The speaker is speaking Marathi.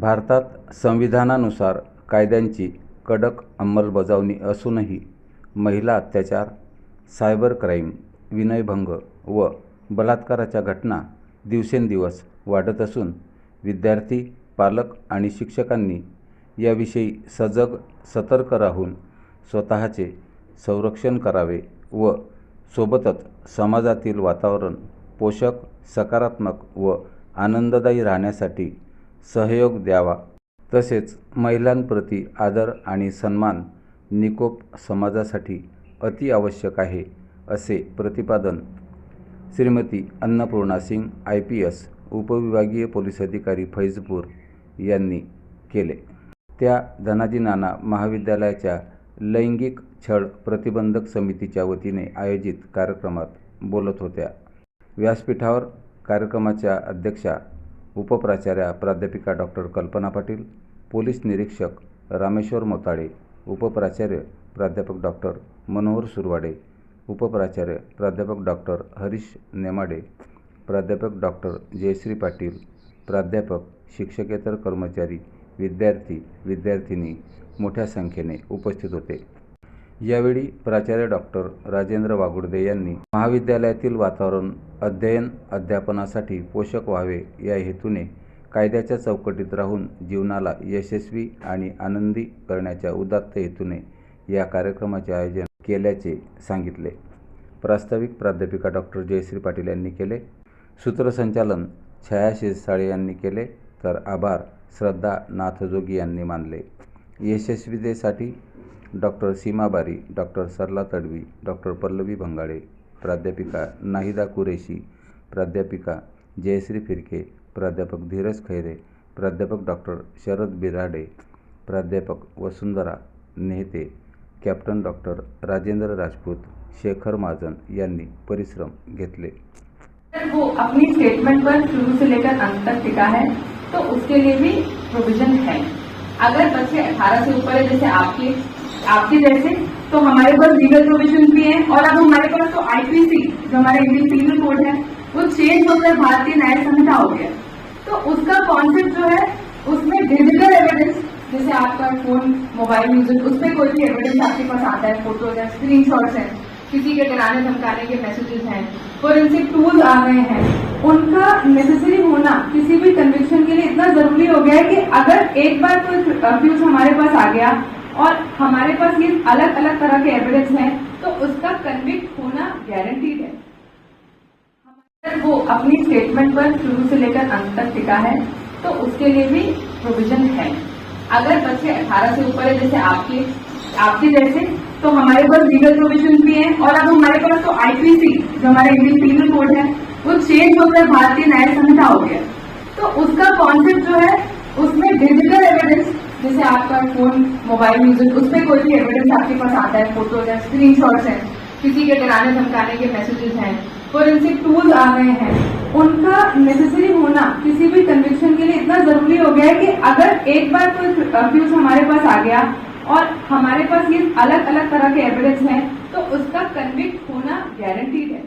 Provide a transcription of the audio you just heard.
भारतात संविधानानुसार कायद्यांची कडक अंमलबजावणी असूनही महिला अत्याचार सायबर क्राईम विनयभंग व बलात्काराच्या घटना दिवसेंदिवस वाढत असून विद्यार्थी पालक आणि शिक्षकांनी याविषयी सजग सतर्क राहून स्वतःचे संरक्षण करावे व सोबतच समाजातील वातावरण पोषक सकारात्मक व आनंददायी राहण्यासाठी सहयोग द्यावा. तसेच महिलांप्रती आदर आणि सन्मान निकोप समाजासाठी अति आवश्यक आहे असे प्रतिपादन Shrimati Annapurna Singh I P S उपविभागीय पोलीस अधिकारी फैजपूर यांनी केले. त्या धनाजी नाना महाविद्यालयाच्या लैंगिक छळ प्रतिबंधक समितीच्या वतीने आयोजित कार्यक्रमात बोलत होत्या. व्यासपीठावर कार्यक्रमाच्या अध्यक्षा उपप्राचार्या प्राध्यापिका डॉक्टर कल्पना पाटील पोलीस निरीक्षक रामेश्वर मोताळे उपप्राचार्य प्राध्यापक डॉक्टर मनोहर सुरवाडे उपप्राचार्य प्राध्यापक डॉक्टर हरीश नेमाडे प्राध्यापक डॉक्टर जयश्री पाटील प्राध्यापक शिक्षकेतर कर्मचारी विद्यार्थी विद्यार्थिनी मोठ्या संख्येने उपस्थित होते. यावेळी प्राचार्य डॉक्टर राजेंद्र वागुर्दे यांनी महाविद्यालयातील वातावरण अध्ययन अध्यापनासाठी पोषक व्हावे या हेतूने कायद्याच्या चौकटीत राहून जीवनाला यशस्वी आणि आनंदी करण्याच्या उदात्त हेतूने या कार्यक्रमाचे आयोजन केल्याचे सांगितले. प्रास्ताविक प्राध्यापिका डॉक्टर जयश्री पाटील यांनी केले. सूत्रसंचालन छाया शिरसाळे यांनी केले तर आभार श्रद्धा नाथजोगी यांनी मानले. यशस्वीतेसाठी doctor Seema Bari doctor Sarla Tadvi doctor Pallavi Bhangale प्राध्यापिका नाहिदा कुरेशी प्राध्यापिका जयश्री फिरके प्राध्यापक धीरज खैरे प्राध्यापक डॉक्टर शरद बिराडे प्राध्यापक वसुंधरा नेहते कॅप्टन डॉक्टर राजेंद्र राजपूत शेखर महाजन यांनी परिश्रम घेतले. वो अपनी स्टेटमेंट पर शुरू से लेकर अंत तक टिका है तो उसके लिए भी प्रोविजन है। अगर बच्चे 18 से ऊपर है जैसे आपकी आपके जैसे तो हमारे पास लीगल प्रोविज़न भी है और अब हमारे पास तो आईपीसी जो हमारा इंडियन पीनल कोड है, वो चेंज होकर भारतीय न्याय संहिता हो गया। तो उसका कॉन्सेप्ट जो है, उसमें डिजिटल एविडेंस जैसे आपका फ़ोन मोबाइल यूज़ उस पर कोई भी एविडेंस आपके पास आता है फ़ोटोज़ है स्क्रीन है, किसी के डराने धमकाने के मैसेजेस हैं फोरेंसिक टूल आ गए हैं, उनका नेसेसरी होना किसी भी कन्विक्शन के लिए इतना ज़रूरी हो गया है कि अगर एक बार कोई अब्यूज हमारे पास आ गया और हमारे पास ये अलग अलग तरह के एविडेंस हैं तो उसका कन्विक्ट होना गारंटीड है। अगर वो अपनी स्टेटमेंट पर शुरू से लेकर अंत तक टिका है तो उसके लिए भी प्रोविज़न है। अगर बच्चे 18 से ऊपर है, जैसे आपके आपके जैसे तो हमारे पास लीगल प्रोविज़न भी है, और अब हमारे पास तो आईपीसी जो हमारा इंडियन पीनल कोड है, वो चेंज होकर भारतीय न्याय संहिता हो गया। तो उसका कॉन्सेप्ट जो है जैसे आपका फ़ोन मोबाइल यूज़ उस पर कोई भी एविडेंस आपके पास आता है फ़ोटोज़ है स्क्रीन है, किसी के डराने धमकाने के मैसेजेस हैं फोरेंसिक टूल आ गए हैं, उनका नेसेसरी होना किसी भी कन्विक्शन के लिए इतना ज़रूरी हो गया है कि अगर एक बार कोई अब्यूज हमारे पास आ गया और हमारे पास ये अलग अलग तरह के एविडेंस हैं तो उसका कन्विक्ट होना गारंटीड है।